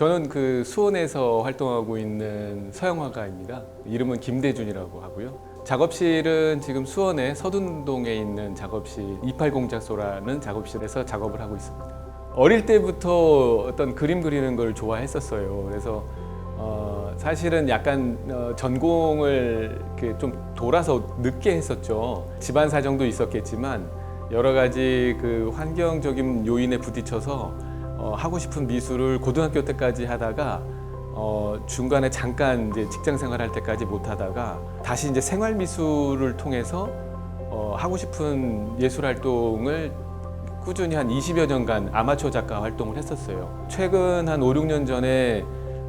저는 그 수원에서 활동하고 있는 서양화가입니다. 이름은 김대준이라고 하고요. 작업실은 지금 수원의 서둔동에 있는 작업실 28공작소라는 작업실에서 작업을 하고 있습니다. 어릴 때부터 어떤 그림 그리는 걸 좋아했었어요. 그래서 어, 사실은 약간 어, 전공을 이렇게 좀 돌아서 늦게 했었죠. 집안 사정도 있었겠지만 여러 가지 그 환경적인 요인에 부딪혀서 어, 하고 싶은 미술을 고등학교 때까지 하다가 어, 중간에 잠깐 이제 직장 생활할 때까지 못 하다가 다시 이제 생활 미술을 통해서 어, 하고 싶은 예술 활동을 꾸준히 한 20여 년간 아마추어 작가 활동을 했었어요. 최근 한 5, 6년 전에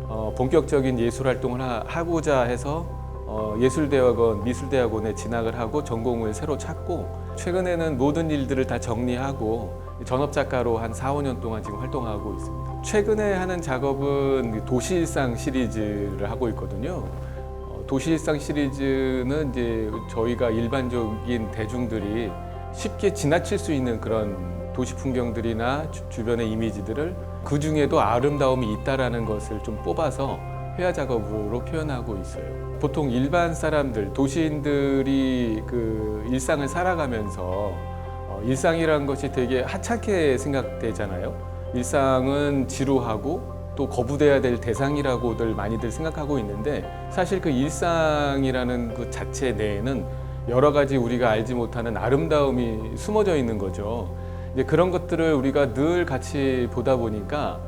어, 본격적인 예술 활동을 하, 하고자 해서 어, 예술대학원, 미술대학원에 진학을 하고 전공을 새로 찾고 최근에는 모든 일들을 다 정리하고 전업 작가로 한 4, 5년 동안 지금 활동하고 있습니다. 최근에 하는 작업은 그 도시일상 시리즈를 하고 있거든요. 어, 도시일상 시리즈는 이제 저희가 일반적인 대중들이 쉽게 지나칠 수 있는 그런 도시 풍경들이나 주, 주변의 이미지들을 그 중에도 아름다움이 있다라는 것을 좀 뽑아서 회화 작업으로 표현하고 있어요. 보통 일반 사람들, 도시인들이 그 일상을 살아가면서 어, 일상이라는 것이 되게 하찮게 생각되잖아요. 일상은 지루하고 또 거부돼야 될 대상이라고들 많이들 생각하고 있는데 사실 그 일상이라는 그 자체 내에는 여러 가지 우리가 알지 못하는 아름다움이 숨어져 있는 거죠. 이제 그런 것들을 우리가 늘 같이 보다 보니까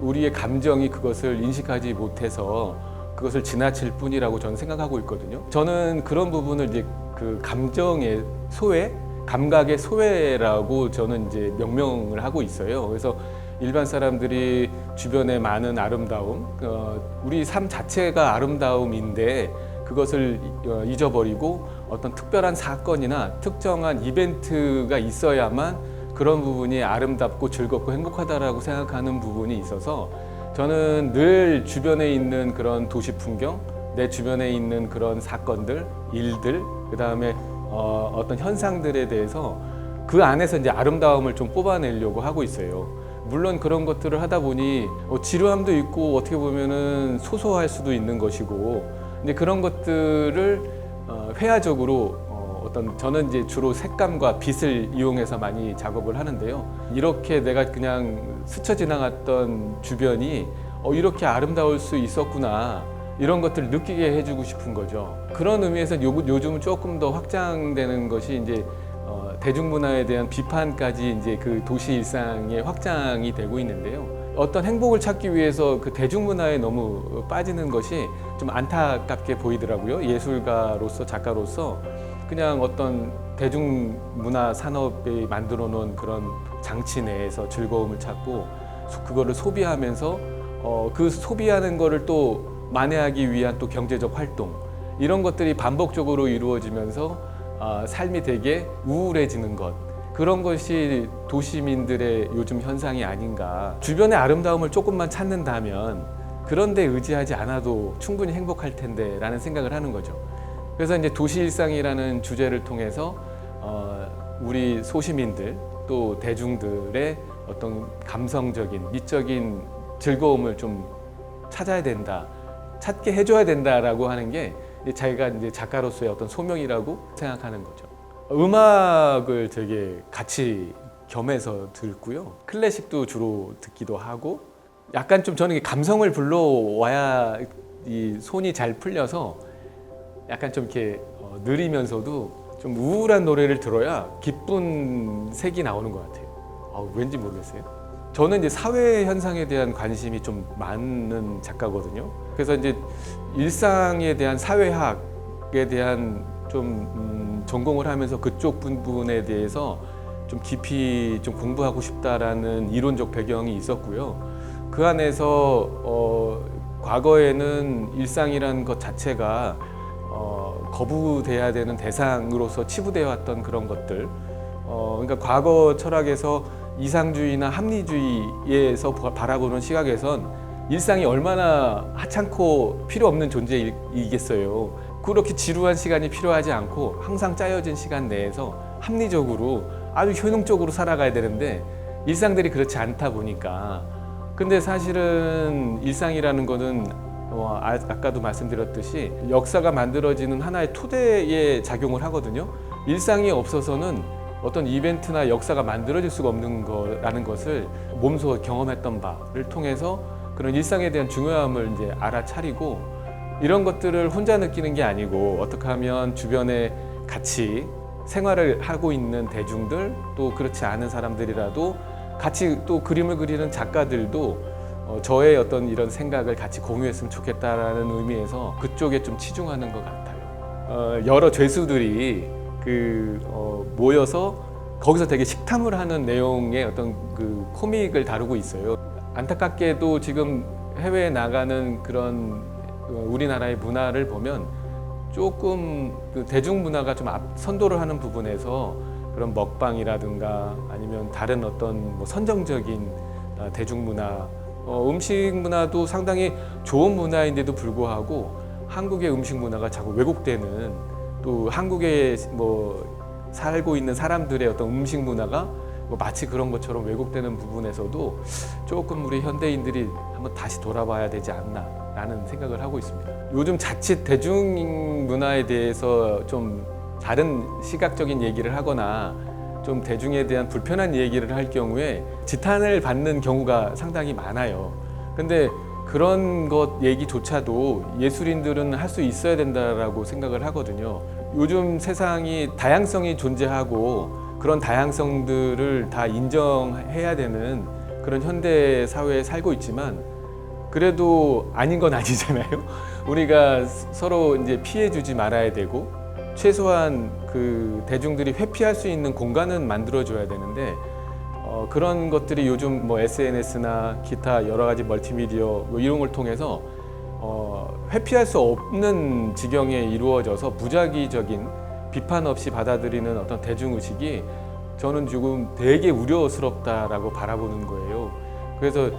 우리의 감정이 그것을 인식하지 못해서 그것을 지나칠 뿐이라고 저는 생각하고 있거든요. 저는 그런 부분을 이제 그 감정의 소외, 감각의 소외라고 저는 이제 명명을 하고 있어요. 그래서 일반 사람들이 주변에 많은 아름다움, 어, 우리 삶 자체가 아름다움인데 그것을 어, 잊어버리고 어떤 특별한 사건이나 특정한 이벤트가 있어야만 그런 부분이 아름답고 즐겁고 행복하다라고 생각하는 부분이 있어서 저는 늘 주변에 있는 그런 도시 풍경, 내 주변에 있는 그런 사건들, 일들, 그 다음에 어, 어떤 현상들에 대해서 그 안에서 이제 아름다움을 좀 뽑아내려고 하고 있어요. 물론 그런 것들을 하다 보니 어, 지루함도 있고 어떻게 보면은 소소할 수도 있는 것이고, 이제 그런 것들을 어, 회화적으로 어, 어떤 저는 이제 주로 색감과 빛을 이용해서 많이 작업을 하는데요. 이렇게 내가 그냥 스쳐 지나갔던 주변이 어, 이렇게 아름다울 수 있었구나. 이런 것들을 느끼게 해주고 싶은 거죠. 그런 의미에서 요, 요즘은 조금 더 확장되는 것이 이제 어, 대중문화에 대한 비판까지 이제 그 도시 일상에 확장이 되고 있는데요. 어떤 행복을 찾기 위해서 그 대중문화에 너무 빠지는 것이 좀 안타깝게 보이더라고요. 예술가로서 작가로서 그냥 어떤 대중문화 산업이 만들어 놓은 그런 장치 내에서 즐거움을 찾고 소- 그거를 소비하면서 어, 그 소비하는 거를 또 만회하기 위한 또 경제적 활동 이런 것들이 반복적으로 이루어지면서 아, 삶이 되게 우울해지는 것 그런 것이 도시민들의 요즘 현상이 아닌가 주변의 아름다움을 조금만 찾는다면 그런데 의지하지 않아도 충분히 행복할 텐데 라는 생각을 하는 거죠. 그래서 이제 도시 일상이라는 주제를 통해서 어, 우리 소시민들 또 대중들의 어떤 감성적인 미적인 즐거움을 좀 찾아야 된다, 찾게 해줘야 된다라고 하는 게 자기가 이제 작가로서의 어떤 소명이라고 생각하는 거죠. 음악을 되게 같이 겸해서 듣고요. 클래식도 주로 듣기도 하고 약간 좀 저는 감성을 불러와야 이 손이 잘 풀려서 약간 좀 이렇게 어, 느리면서도 좀 우울한 노래를 들어야 기쁜 색이 나오는 것 같아요. 아, 왠지 모르겠어요. 저는 이제 사회 현상에 대한 관심이 좀 많은 작가거든요. 그래서 이제 일상에 대한 사회학에 대한 좀 음, 전공을 하면서 그쪽 부분에 대해서 좀 깊이 좀 공부하고 싶다라는 이론적 배경이 있었고요. 그 안에서 어, 과거에는 일상이라는 것 자체가 어, 거부돼야 되는 대상으로서 치부되어 왔던 그런 것들. 어, 그러니까 과거 철학에서 이상주의나 합리주의에서 바- 바라보는 시각에선 일상이 얼마나 하찮고 필요 없는 존재이겠어요. 그렇게 지루한 시간이 필요하지 않고 항상 짜여진 시간 내에서 합리적으로 아주 효능적으로 살아가야 되는데 일상들이 그렇지 않다 보니까 근데 사실은 일상이라는 거는 어, 아, 아까도 말씀드렸듯이 역사가 만들어지는 하나의 토대에 작용을 하거든요. 일상이 없어서는 어떤 이벤트나 역사가 만들어질 수가 없는 거라는 것을 몸소 경험했던 바를 통해서 그런 일상에 대한 중요함을 이제 알아차리고 이런 것들을 혼자 느끼는 게 아니고 어떻게 하면 주변에 같이 생활을 하고 있는 대중들 또 그렇지 않은 사람들이라도 같이 또 그림을 그리는 작가들도 어, 저의 어떤 이런 생각을 같이 공유했으면 좋겠다라는 의미에서 그쪽에 좀 치중하는 것 같아요. 어, 여러 죄수들이 그 어, 모여서 거기서 되게 식탐을 하는 내용의 어떤 그 코믹을 다루고 있어요. 안타깝게도 지금 해외에 나가는 그런 어, 우리나라의 문화를 보면 조금 그 대중문화가 좀 앞 선도를 하는 부분에서 그런 먹방이라든가 아니면 다른 어떤 뭐 선정적인 어, 대중문화, 어, 음식 문화도 상당히 좋은 문화인데도 불구하고 한국의 음식 문화가 자꾸 왜곡되는 또 한국에 뭐 살고 있는 사람들의 어떤 음식 문화가 뭐 마치 그런 것처럼 왜곡되는 부분에서도 조금 우리 현대인들이 한번 다시 돌아봐야 되지 않나라는 생각을 하고 있습니다. 요즘 자칫 대중 문화에 대해서 좀 다른 시각적인 얘기를 하거나 좀 대중에 대한 불편한 얘기를 할 경우에 지탄을 받는 경우가 상당히 많아요. 근데 그런 것 얘기조차도 예술인들은 할 수 있어야 된다라고 생각을 하거든요. 요즘 세상이 다양성이 존재하고 그런 다양성들을 다 인정해야 되는 그런 현대 사회에 살고 있지만 그래도 아닌 건 아니잖아요. 우리가 서로 이제 피해 주지 말아야 되고 최소한 그 대중들이 회피할 수 있는 공간은 만들어 줘야 되는데 어, 그런 것들이 요즘 뭐 SNS나 기타 여러 가지 멀티미디어 뭐 이런 걸 통해서 어, 회피할 수 없는 지경에 이루어져서 무작위적인 비판 없이 받아들이는 어떤 대중 의식이 저는 지금 되게 우려스럽다라고 바라보는 거예요. 그래서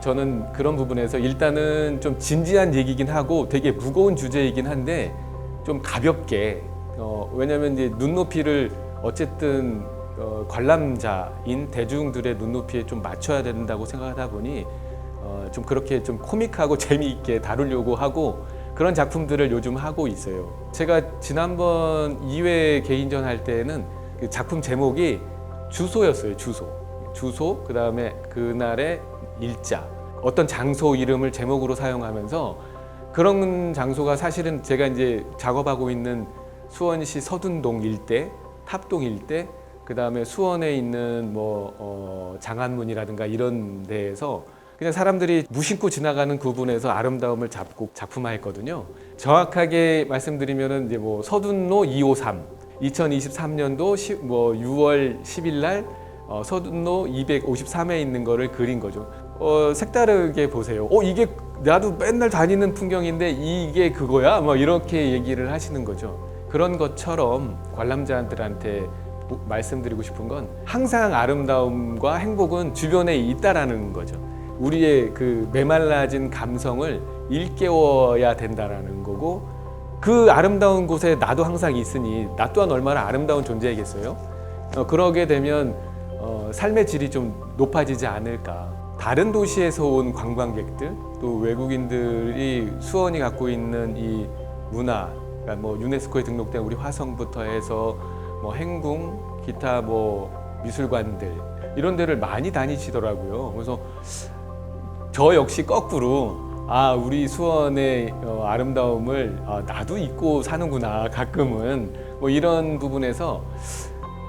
저는 그런 부분에서 일단은 좀 진지한 얘기긴 하고 되게 무거운 주제이긴 한데 좀 가볍게 어, 왜냐하면 이제 눈높이를 어쨌든 어, 관람자인 대중들의 눈높이에 좀 맞춰야 된다고 생각하다 보니 어, 좀 그렇게 좀 코믹하고 재미있게 다루려고 하고 그런 작품들을 요즘 하고 있어요. 제가 지난번 2회 개인전 할 때는 그 작품 제목이 주소였어요. 주소. 주소 그 다음에 그날의 일자 어떤 장소 이름을 제목으로 사용하면서 그런 장소가 사실은 제가 이제 작업하고 있는 수원시 서둔동 일대, 탑동 일대, 그 다음에 수원에 있는 뭐 어, 장안문이라든가 이런 데에서 그냥 사람들이 무심코 지나가는 구분에서 아름다움을 잡고 작품화했거든요. 정확하게 말씀드리면은 이제 뭐 서둔로 253, 2023년도 시, 뭐 6월 10일 날 어, 서둔로 253에 있는 거를 그린 거죠. 어, 색다르게 보세요. 어, 이게 나도 맨날 다니는 풍경인데 이게 그거야? 뭐 이렇게 얘기를 하시는 거죠. 그런 것처럼 관람자들한테 뭐- 말씀드리고 싶은 건 항상 아름다움과 행복은 주변에 있다라는 거죠. 우리의 그 메말라진 감성을 일깨워야 된다라는 거고 그 아름다운 곳에 나도 항상 있으니 나 또한 얼마나 아름다운 존재이겠어요? 어, 그러게 되면 어, 삶의 질이 좀 높아지지 않을까. 다른 도시에서 온 관광객들 또 외국인들이 수원이 갖고 있는 이 문화, 그러니까 뭐 유네스코에 등록된 우리 화성부터 해서 뭐 행궁, 기타 뭐 미술관들 이런 데를 많이 다니시더라고요. 그래서 저 역시 거꾸로 아 우리 수원의 어, 아름다움을 아, 나도 잊고 사는구나 가끔은 뭐 이런 부분에서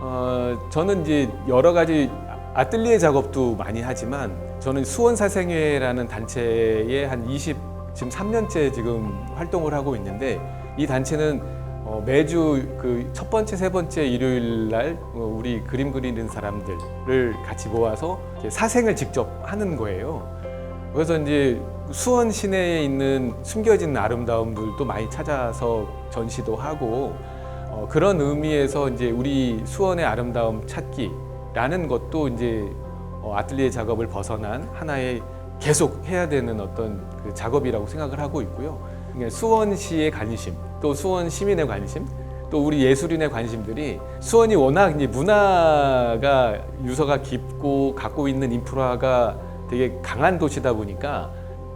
어, 저는 이제 여러 가지 아뜰리에 작업도 많이 하지만 저는 수원 사생회라는 단체에 한 20, 지금 3년째 지금 활동을 하고 있는데 이 단체는 어, 매주 그 첫 번째, 세 번째 일요일 날 어, 우리 그림 그리는 사람들을 같이 모아서 사생을 직접 하는 거예요. 그래서 이제 수원 시내에 있는 숨겨진 아름다움들도 많이 찾아서 전시도 하고 어, 그런 의미에서 이제 우리 수원의 아름다움 찾기라는 것도 이제 어, 아틀리에 작업을 벗어난 하나의 계속 해야 되는 어떤 그 작업이라고 생각을 하고 있고요. 그러니까 수원시의 관심, 또 수원 시민의 관심, 또 우리 예술인의 관심들이 수원이 워낙 이제 문화가 유서가 깊고 갖고 있는 인프라가 되게 강한 도시다 보니까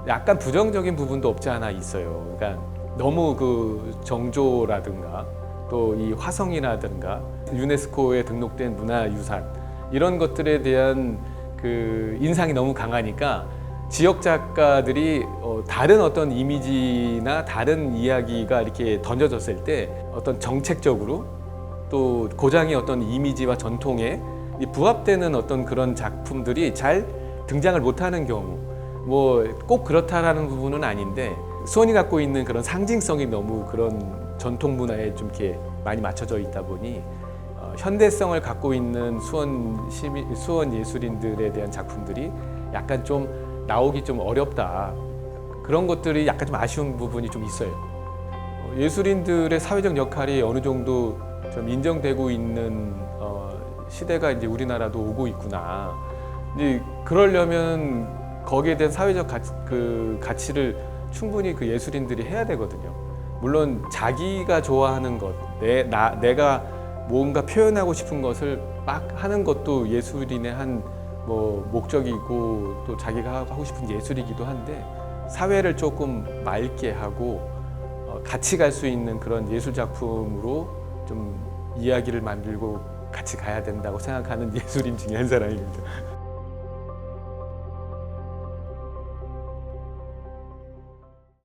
약간 부정적인 부분도 없지 않아 있어요. 그러니까 너무 그 정조라든가 또 이 화성이라든가 유네스코에 등록된 문화유산 이런 것들에 대한 그 인상이 너무 강하니까 지역 작가들이 어, 다른 어떤 이미지나 다른 이야기가 이렇게 던져졌을 때 어떤 정책적으로 또 고장의 어떤 이미지와 전통에 이 부합되는 어떤 그런 작품들이 잘 등장을 못하는 경우 뭐 꼭 그렇다라는 부분은 아닌데 수원이 갖고 있는 그런 상징성이 너무 그런 전통 문화에 좀 이렇게 많이 맞춰져 있다 보니 어, 현대성을 갖고 있는 수원 시민 수원 예술인들에 대한 작품들이 약간 좀 나오기 좀 어렵다 그런 것들이 약간 좀 아쉬운 부분이 좀 있어요. 어, 예술인들의 사회적 역할이 어느 정도 좀 인정되고 있는 어, 시대가 이제 우리나라도 오고 있구나. 이제 그러려면 거기에 대한 사회적 가치, 그 가치를 충분히 그 예술인들이 해야 되거든요. 물론 자기가 좋아하는 것, 내, 나, 내가 뭔가 표현하고 싶은 것을 막 하는 것도 예술인의 한 뭐 목적이고 또 자기가 하고 싶은 예술이기도 한데 사회를 조금 맑게 하고 어, 같이 갈 수 있는 그런 예술 작품으로 좀 이야기를 만들고 같이 가야 된다고 생각하는 예술인 중에 한 사람입니다.